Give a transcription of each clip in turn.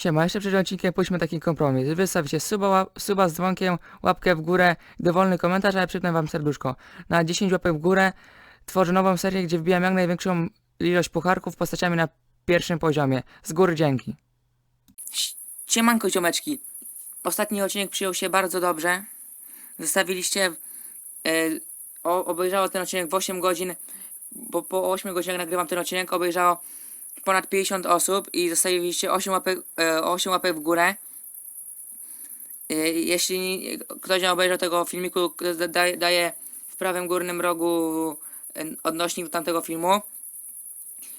Siema, jeszcze przed odcinkiem pójdźmy taki kompromis. Wystawcie suba, suba z dzwonkiem, łapkę w górę, dowolny komentarz, ale przypnę wam serduszko. Na 10 łapek w górę tworzę nową serię, gdzie wbijam jak największą ilość pucharków postaciami na pierwszym poziomie. Z góry dzięki. Siemanko ziomeczki. Ostatni odcinek przyjął się bardzo dobrze. Zostawiliście... O, obejrzało ten odcinek w 8 godzin, bo po 8 godzinach nagrywam ten odcinek, obejrzało ponad 50 osób i zostawiliście 8 łapek, e, 8 łapek w górę. E, Jeśli ktoś nie obejrzał tego filmiku, da- daje, daje w prawym górnym rogu e, odnośnik do tamtego filmu.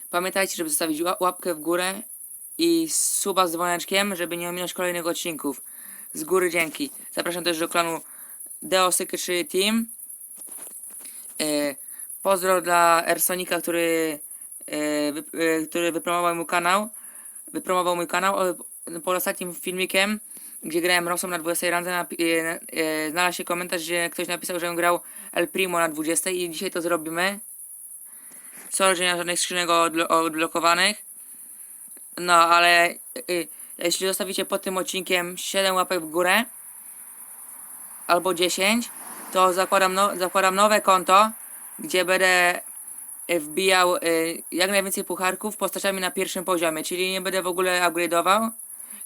Pamiętajcie, żeby zostawić ła- łapkę w górę i suba z dzwoneczkiem, żeby nie ominąć kolejnych odcinków. Z góry dzięki. Zapraszam też do klanu Deo Secretary Team. E, pozdro dla Ersonika, który e, e, który wypromował mój kanał. Wypromował mój kanał. E, Pod ostatnim filmikiem, gdzie grałem Rosą na 20 randze, e, e, znalazł się komentarz, gdzie ktoś napisał, że grał El Primo na 20 i dzisiaj to zrobimy. Sorry, że nie ma żadnych skrzynek odblo- odblokowanych. No, ale e, jeśli zostawicie pod tym odcinkiem 7 łapek w górę albo 10, to zakładam, no, zakładam nowe konto, gdzie będę e, wbijał e, jak najwięcej pucharków postaciami na pierwszym poziomie, czyli nie będę w ogóle upgrade'ował.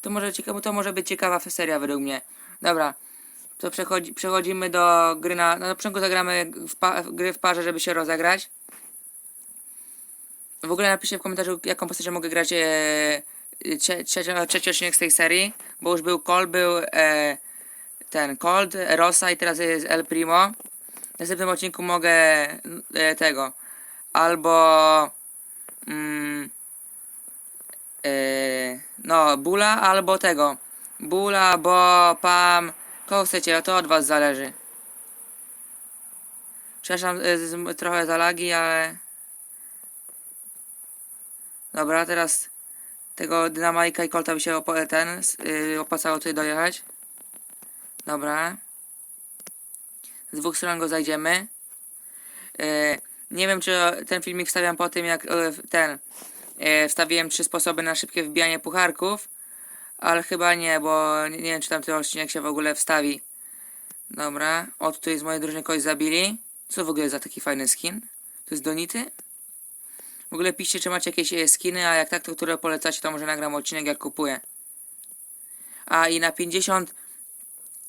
To może, cieka- to może być ciekawa seria według mnie. Dobra, to przechodzi, przechodzimy do gry na... Na początku zagramy w pa, w gry w parze, żeby się rozegrać. W ogóle napiszcie w komentarzu, jaką postacią mogę grać e, trzeci, odcinek z tej serii, bo już był Colt, był e, ten Colt, Rosa i teraz jest El Primo. W następnym odcinku mogę e, tego albo mm, e, no Bula albo tego. Bula, bo Pam kogo chcecie, to od was zależy. Przepraszam z, trochę za lagi, ale dobra, teraz tego Dynamajka i Colta by się opo- ten s- y, opłacało tutaj dojechać. Dobra. Z dwóch stron go zajdziemy. E, nie wiem, czy ten filmik wstawiam po tym, jak e, ten e, wstawiłem trzy sposoby na szybkie wbijanie pucharków, ale chyba nie, bo nie, wiem, czy tam ten odcinek się w ogóle wstawi. Dobra, o tutaj z mojej drużyny kogoś zabili. Co w ogóle za taki fajny skin? To jest Donity? W ogóle piszcie, czy macie jakieś e, skiny, a jak tak, to które polecacie, to może nagram odcinek, jak kupuję. A i na 50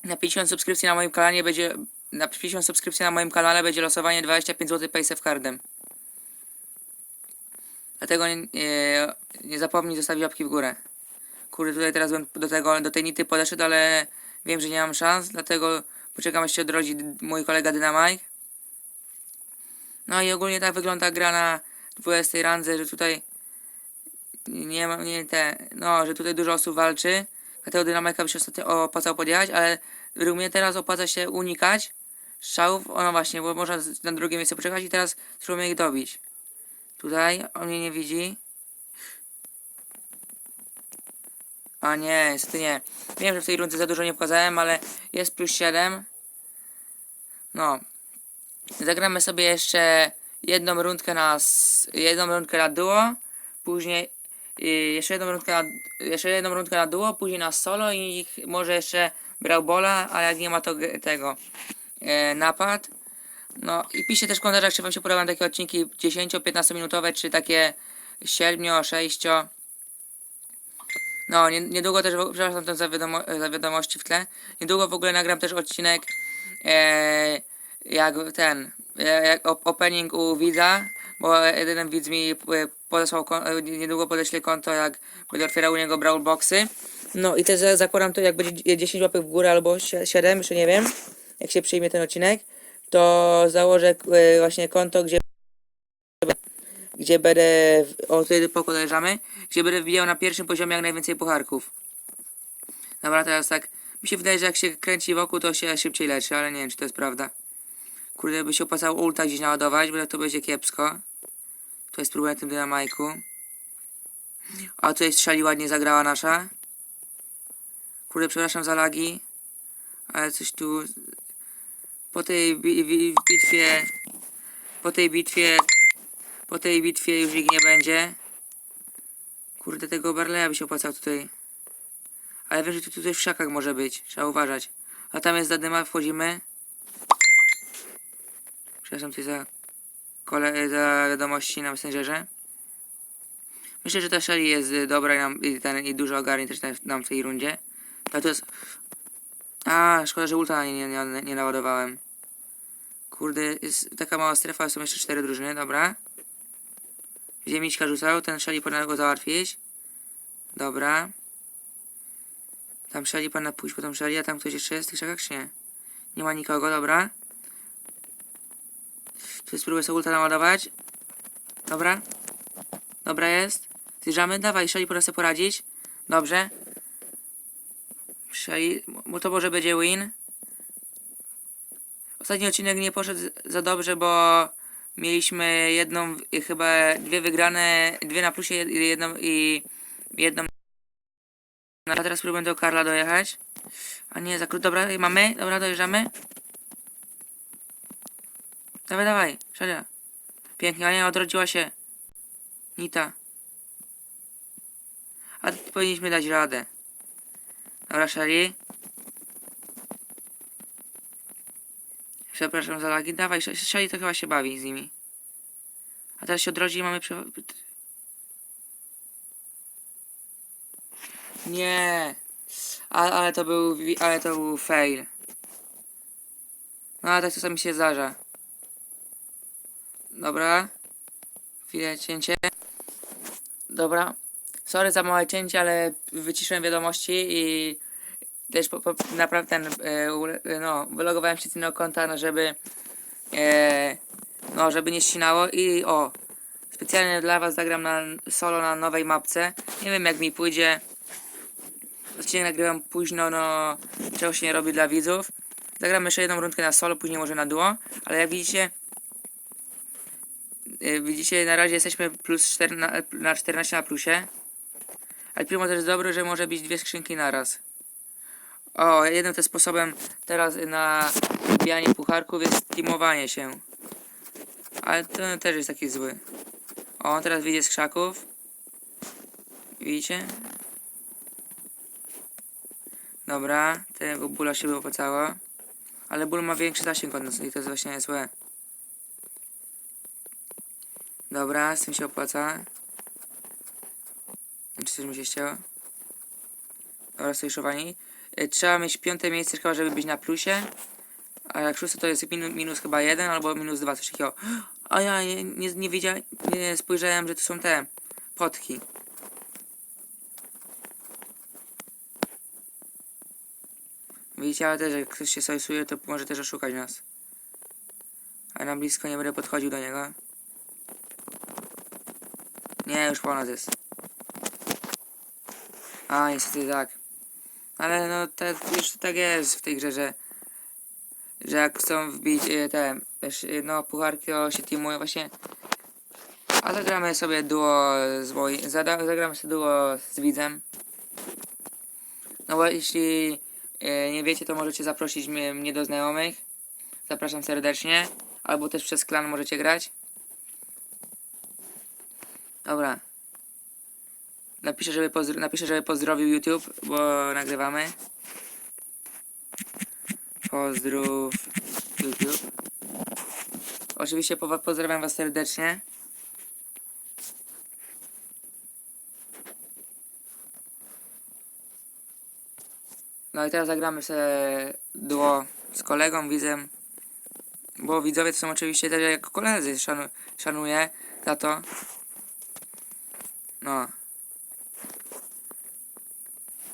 na 50 subskrypcji na moim kanale będzie na 50 subskrypcji na moim kanale będzie losowanie 25 zł Paysafe Cardem. Dlatego nie, nie, nie zapomnij zostawić łapki w górę. Kurde, tutaj teraz bym do tego, do tej nity podeszedł, ale wiem, że nie mam szans, dlatego poczekam aż się odrodzi mój kolega Dynamite. No i ogólnie tak wygląda gra na 20 randze, że tutaj nie ma, nie te, no, że tutaj dużo osób walczy. Dlatego Dynamika by się ostatnio opłacał podjechać, ale według mnie teraz opłaca się unikać strzałów. Ono właśnie, bo można na drugie miejsce poczekać i teraz spróbujemy ich dobić. Tutaj on mnie nie widzi. A nie, niestety nie. Wiem, że w tej rundzie za dużo nie pokazałem, ale jest plus 7. No. Zagramy sobie jeszcze jedną rundkę na jedną rundkę na duo, później y, jeszcze jedną rundkę na, jeszcze jedną rundkę na duo, później na solo i może jeszcze brał bola, a jak nie ma to tego napad. No i piszcie też w komentarzach, czy wam się podobają takie odcinki 10-15 minutowe, czy takie 7, 6. No, nie, niedługo też, przepraszam ten za, wiadomo, za wiadomości w tle, niedługo w ogóle nagram też odcinek e, jak ten, e, jak op- opening u widza, bo jeden widz mi e, podesłał, e, niedługo podeślę konto, jak będę otwierał u niego brawl boxy. No i też za- zakładam to, jak będzie 10 łapek w górę albo 7, jeszcze nie wiem, jak się przyjmie ten odcinek, to założę e, właśnie konto, gdzie gdzie będę, o tutaj podejrzamy, gdzie będę wbijał na pierwszym poziomie jak najwięcej pucharków. Dobra, teraz tak, mi się wydaje, że jak się kręci wokół, to się szybciej leczy, ale nie wiem, czy to jest prawda. Kurde, by się opłacało ulta gdzieś naładować, bo to będzie kiepsko. To jest spróbuję tym dynamajku. A tutaj strzeli ładnie zagrała nasza. Kurde, przepraszam za lagi. Ale coś tu... Po tej bi bi bitwie... Po tej bitwie... Po tej bitwie już ich nie będzie. Kurde, tego Barleya by się opłacał tutaj Ale wiem, że tu tutaj w szakach może być. Trzeba uważać. A tam jest zadyma, wchodzimy. Przepraszam tutaj za, kole, za wiadomości na Messengerze. Myślę, że ta Shelly jest y, dobra i, nam, i, ten, i dużo ogarnie też nam- w tej rundzie. Ale to jest... A, szkoda, że ulta nie, nie, nie, nie naładowałem. Kurde, jest taka mała strefa, są jeszcze cztery drużyny, dobra. Ziemiczka rzucał, ten Shelly powinien go załatwić. Dobra. Tam Shelly powinna pójść po tą Shelly, a tam ktoś jeszcze jest w tych krzakach, czy nie? Nie ma nikogo, dobra. Tu spróbuję sobie ulta naładować. Dobra. Dobra jest. Zjeżdżamy, dawaj, Shelly powinna sobie poradzić. Dobrze. Shelly, bo to może będzie win. Ostatni odcinek nie poszedł za dobrze, bo mieliśmy jedną, i chyba dwie wygrane, dwie na plusie, jed- jedną i jedną. No, a teraz spróbuję do Karla dojechać. A nie, za krótko. Dobra, mamy. Dobra, dojeżdżamy. Dawaj, dawaj. Szalia. Pięknie, ale nie odrodziła się. Nita. A powinniśmy dać radę. Dobra, Szali. Przepraszam za lagi. Dawaj, Szali to chyba się bawi z nimi. A teraz się odrodzi i mamy prze... Nie. Ale, ale to był, ale to był fail. No ale tak czasami się zdarza. Dobra. Chwilę cięcie. Dobra. Sorry za małe cięcie, ale wyciszyłem wiadomości i też po, po, naprawdę e, e, no, wylogowałem się z innego konta, no żeby e, no, żeby nie ścinało i o, specjalnie dla was zagram na solo na nowej mapce. Nie wiem jak mi pójdzie. Odcinek nagrywam późno, no czego się nie robi dla widzów. Zagramy jeszcze jedną rundkę na solo, później może na duo, ale jak widzicie, y, widzicie na razie jesteśmy plus 4 na, na 14 na plusie. Ale primo też jest dobry, że może być dwie skrzynki naraz. O, jednym też sposobem teraz na wbijanie pucharków jest teamowanie się. Ale to też jest taki zły. O, teraz wyjdzie z krzaków. Widzicie? Dobra, tego bóla się by opłacało. Ale ból ma większy zasięg od nas i to jest właśnie złe. Dobra, z tym się opłaca. Czy coś mi się chciało? Dobra, sojuszowani. Y, Trzeba mieć piąte miejsce chyba, żeby być na plusie. A jak szóste to jest minus, minus chyba jeden albo minus dwa, coś takiego. A ja nie, nie, nie wiedziałem, nie spojrzałem, że to są te potki. Widzicie, ale też jak ktoś się sojusuje, to może też oszukać nas. A na blisko nie będę podchodził do niego. Nie, już po nas jest. A, niestety tak. Ale no, te, już tak jest w tej grze, że, że jak chcą wbić e, te, no, pucharki, to się teamują właśnie. A zagramy sobie duo z moim, zagramy sobie duo z widzem. No bo jeśli e, nie wiecie, to możecie zaprosić mnie do znajomych. Zapraszam serdecznie. Albo też przez klan możecie grać. Dobra. Napiszę, żeby, pozdro- napiszę, żeby pozdrowił YouTube, bo nagrywamy. Pozdrów YouTube. Oczywiście po- pozdrawiam was serdecznie. No i teraz zagramy sobie duo z kolegą, widzem. Bo widzowie to są oczywiście też jak koledzy, szanu szanuję za to. No.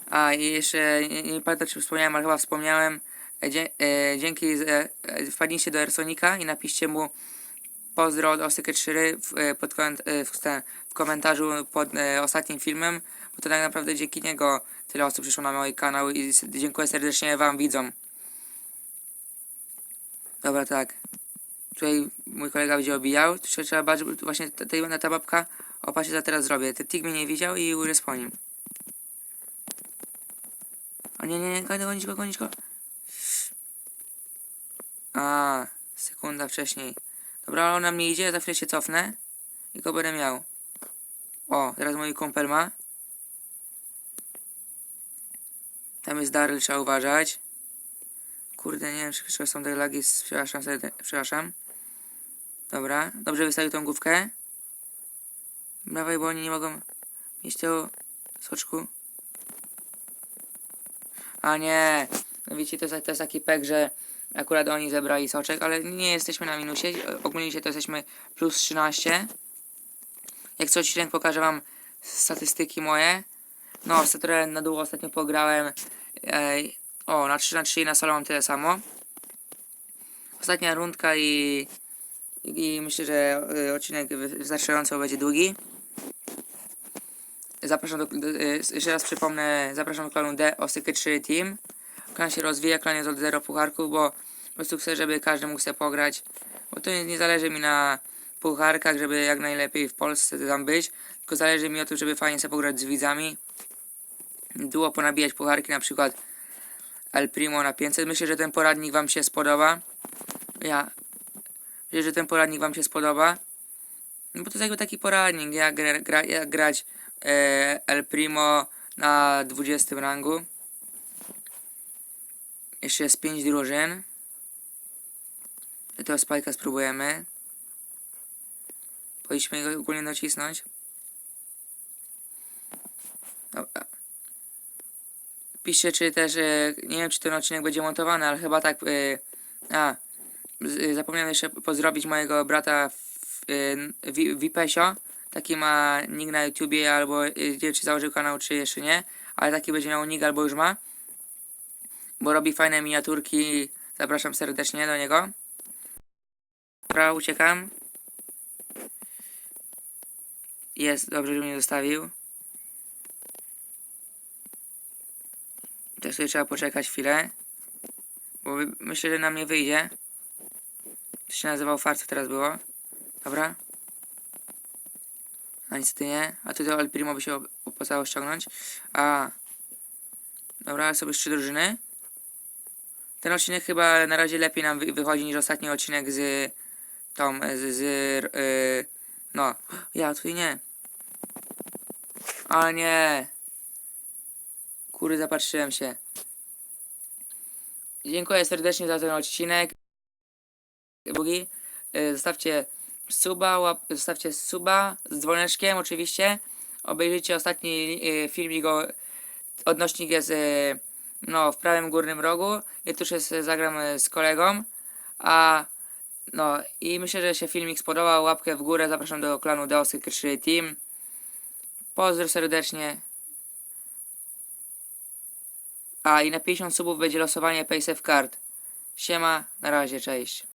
A i jeszcze, nie, nie pamiętam czy wspomniałem, ale chyba wspomniałem. Dzie, e, dzięki, e, wpadnijcie do Ersonika i napiszcie mu pozdro od Osykę 3 w, e, pod, e, w, w komentarzu pod e, ostatnim filmem, bo to tak naprawdę dzięki niego tyle osób przyszło na mój kanał i dziękuję serdecznie wam widzom. Dobra, tak. Tutaj mój kolega będzie obijał, tu trzeba właśnie ta, ta, ta babka, o patrzcie co teraz zrobię, ten tik mnie nie widział i respawniem. O nie, nie, nie, gonić, go, gonić go. A, sekunda wcześniej. Dobra, ale on na mnie idzie, za chwilę się cofnę i go będę miał. O, teraz mój kumpel ma. Tam jest Daryl, trzeba uważać. Kurde, nie wiem, czy są te lagi, przepraszam, serde- przepraszam. Dobra, dobrze wystawił tą główkę. Dawaj, bo oni nie mogą mieć tego soczku. A nie, wiecie, to jest, to jest taki pek, że akurat oni zebrali soczek, ale nie jesteśmy na minusie. Ogólnie dzisiaj to jesteśmy plus 13. Jak co odcinek pokażę wam statystyki moje. No, w Saturę na dół ostatnio pograłem. Ej, o, na 3 na 3 i na mam tyle samo. Ostatnia rundka i, i, myślę, że y, odcinek wy- wystarczająco będzie długi. Zapraszam do, do y, jeszcze raz przypomnę, zapraszam do klanu D Osyky 3 Team. Klan się rozwija, klan jest od zero pucharków, bo po prostu chcę, żeby każdy mógł sobie pograć. Bo to nie, nie zależy mi na pucharkach, żeby jak najlepiej w Polsce tam być, tylko zależy mi o tym, żeby fajnie sobie pograć z widzami. Duo ponabijać pucharki, na przykład El Primo na 500. Myślę, że ten poradnik wam się spodoba. Ja myślę, że ten poradnik wam się spodoba. No bo to jest jakby taki poradnik, jak, gra, jak grać El Primo na 20 rangu. Jeszcze jest 5 drużyn. I tego spajka spróbujemy. Powinniśmy go ogólnie nacisnąć. Dobra. Piszcie, czy też, e, nie wiem, czy ten odcinek będzie montowany, ale chyba tak. E, a, zapomniałem jeszcze pozdrowić mojego brata w- e, Wi- Wipesio. Taki ma nick na YouTubie, albo nie wiem, czy założył kanał, czy jeszcze nie. Ale taki będzie miał nick, albo już ma. Bo robi fajne miniaturki. Zapraszam serdecznie do niego. Dobra, uciekam. Jest, dobrze, że mnie zostawił. Też sobie trzeba poczekać chwilę. Bo myślę, że na mnie wyjdzie. To się nazywał farc, teraz było. Dobra. A niestety nie. A tutaj El Primo by się op- opłacało ściągnąć. A. Dobra, już trzy drużyny. Ten odcinek chyba na razie lepiej nam wy- wychodzi niż ostatni odcinek z tą, z, z yy, no. Ja tutaj nie. Ale nie. Kurde, zapatrzyłem się. Dziękuję serdecznie za ten odcinek. Drugi. Y, Zostawcie suba, łap, zostawcie suba z dzwoneczkiem oczywiście. Obejrzyjcie ostatni y, filmik o odnośnik jest y, no, w prawym górnym rogu. I tuż jest y, zagram y, z kolegą. A no i myślę, że się filmik spodobał. Łapkę w górę. Zapraszam do klanu Deosy 3 Team. Pozdro serdecznie. A i na 50 subów będzie losowanie Paysafe Card. Siema, na razie, cześć.